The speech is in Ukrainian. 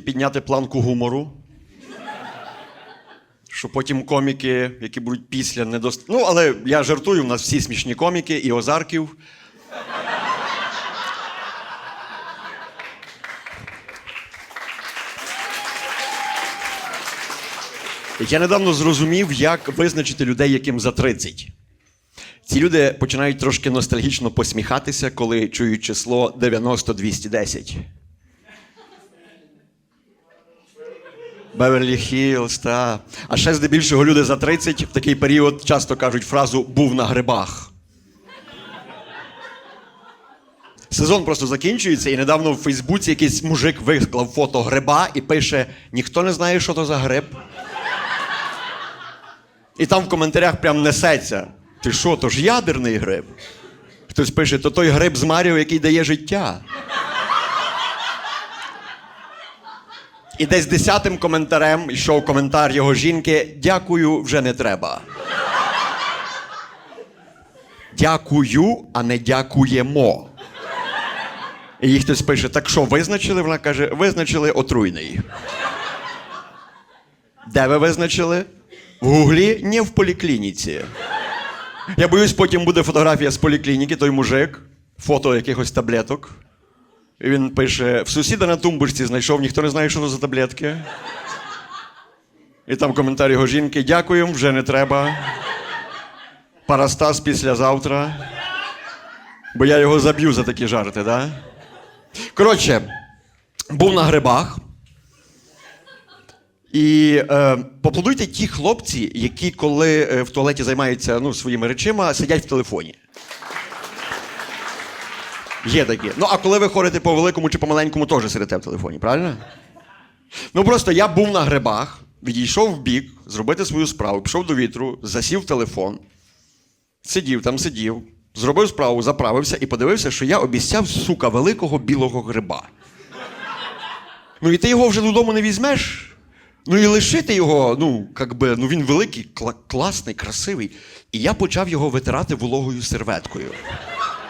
підняти планку гумору. Що потім коміки, які будуть після не дост... Ну, але я жартую, у нас всі смішні коміки, і Озарків. Я недавно зрозумів, як визначити людей, яким за 30. Ці люди починають трошки ностальгічно посміхатися, коли чують число 90-210. Беверлі Хіллз, та. А ще здебільшого люди за 30 в такий період часто кажуть фразу був на грибах. Сезон просто закінчується, і недавно в Фейсбуці якийсь мужик виклав фото гриба і пише: ніхто не знає, що то за гриб. І там в коментарях прям несеться. Ти що, то ж ядерний гриб? Хтось пише, то той гриб з Маріо, який дає життя. І десь десятим коментарем йшов коментар його жінки: Дякую, вже не треба. Дякую, а не дякуємо. І їй хтось пише: так що, визначили? Вона каже, визначили отруйний. Де ви визначили? В Гуглі, ні в поліклініці. Я боюсь, потім буде фотографія з поліклініки, той мужик, фото якихось таблеток. Він пише: в сусіда на тумбочці знайшов, ніхто не знає, що це за таблетки. І там коментар його жінки: дякуємо, вже не треба. Парастас післязавтра. Бо я його заб'ю за такі жарти, да? Коротше, був на грибах. І е, поплодуйте ті хлопці, які коли е, в туалеті займаються ну, своїми речима, сидять в телефоні. Є такі. Ну, а коли ви ходите по великому чи по маленькому, теж сидите в телефоні, правильно? Ну просто я був на грибах, відійшов в бік, зробити свою справу, пішов до вітру, засів в телефон, сидів там, сидів, зробив справу, заправився і подивився, що я обіцяв, сука, великого білого гриба. Ну і ти його вже додому не візьмеш. Ну і лишити його, ну, як би, ну він великий, кла- класний, красивий. І я почав його витирати вологою серветкою.